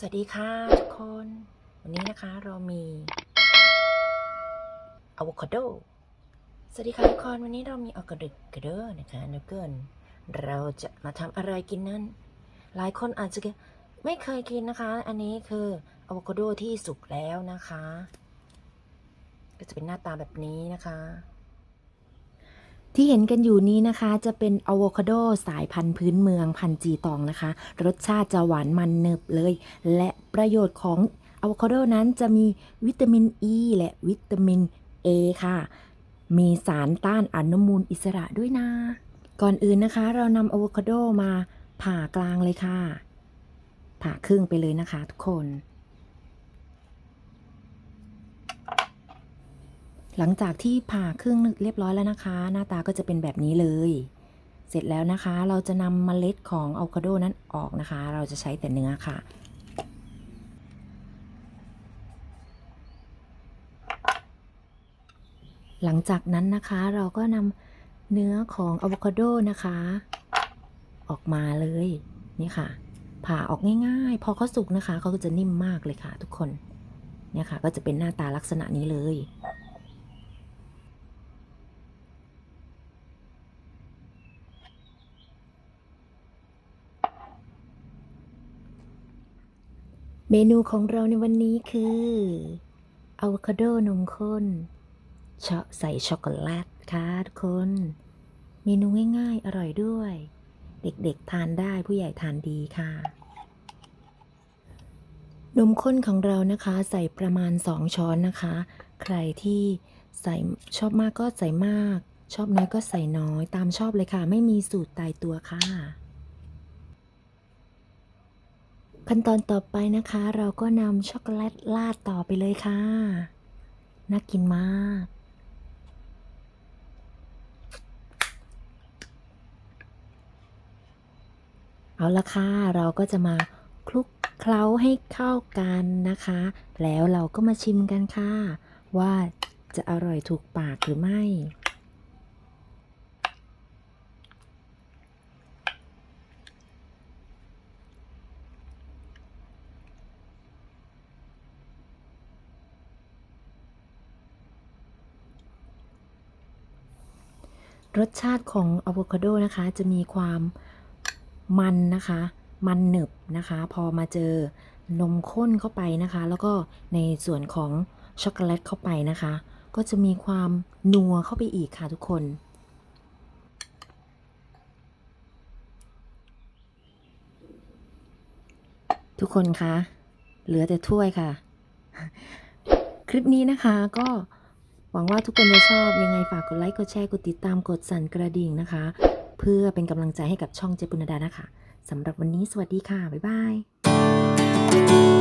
สวัสดีค่ะทุกคน วันนี้นะคะเรามีอะโวคาโด สวัสดีค่ะทุกคนวันนี้เรามีอะโวคาโดนะคะนักเกินเราจะมาทำอะไรกินนั้น หลายคนอาจจะไม่เคยกินนะคะ อันนี้คืออะโวคาโดที่สุกแล้วนะคะ ก็จะเป็นหน้าตาแบบนี้นะคะ ที่เห็นกันอยู่นี้นะคะจะเป็นอะโวคาโดสายพันธุ์พื้นเมืองพันธุ์จีตองนะคะ รสชาติจะหวานมันเนบเลย และประโยชน์ของอะโวคาโดนั้นจะมีวิตามินอ e ีและวิตามิน A ค่ะ มีสารต้านอนุมูลอิสระด้วยนะ ก่อนอื่นนะคะ เรานำอะโวคาโดมาผ่ากลางเลยค่ะ ผ่าครึ่งไปเลยนะคะทุกคน หลังจากที่ผ่าครึ่งเรียบร้อยแล้วนะคะ หน้าตาก็จะเป็นแบบนี้เลย เสร็จแล้วนะคะ เราจะนำเมล็ดของอะโวคาโดนั้นออกนะคะ เราจะใช้แต่เนื้อค่ะ หลังจากนั้นนะคะเราก็นำเนื้อของอะโวคาโดนะคะ ออกมาเลยนี่ค่ะ ผ่าออกง่ายๆ พอเขาสุกนะคะเขาก็จะนิ่มมากเลยค่ะ ทุกคนเนี่ยค่ะก็จะเป็นหน้าตาลักษณะนี้เลย เมนูของเราในวันนี้คืออะโวคาโดนมข้นเชาะใส่ช็อกโกแลตค่ะทุกคน เมนูง่ายๆ อร่อยด้วย เด็กๆทานได้ผู้ใหญ่ทานดีค่ะ นมข้นของเรานะคะใส่ประมาณ 2 ช้อนนะคะ ใครที่ใส่ชอบมากก็ใส่มาก ชอบน้อยก็ใส่น้อยตามชอบเลยค่ะ ไม่มีสูตรตายตัวค่ะ ขั้นตอนต่อไปนะคะ เราก็นำช็อกโกแลตราดต่อไปเลยค่ะ น่ากินมากเอาละค่ะ เราก็จะมาคลุกเคล้าให้เข้ากันนะคะ แล้วเราก็มาชิมกันค่ะ ว่าจะอร่อยถูกปากหรือไม่ รสชาติของอะโวคาโดนะคะ จะมีความมันนะคะ มันหนึบนะคะ พอมาเจอนมข้นเข้าไปนะคะ แล้วก็ในส่วนของช็อกโกแลตเข้าไปนะคะ ก็จะมีความนัวเข้าไปอีกค่ะทุกคน ทุกคนคะ เหลือแต่ถ้วยค่ะ คลิปนี้นะคะก็ วังว่าทุกคนจะชอบยังไงฝากกดไลค์ กดแชร์ กดติดตาม กดสั่นกระดิ่งนะคะ เพื่อเป็นกำลังใจให้กับช่องเจปุณดานะคะสำหรับวันนี้สวัสดีค่ะ บ๊ายบาย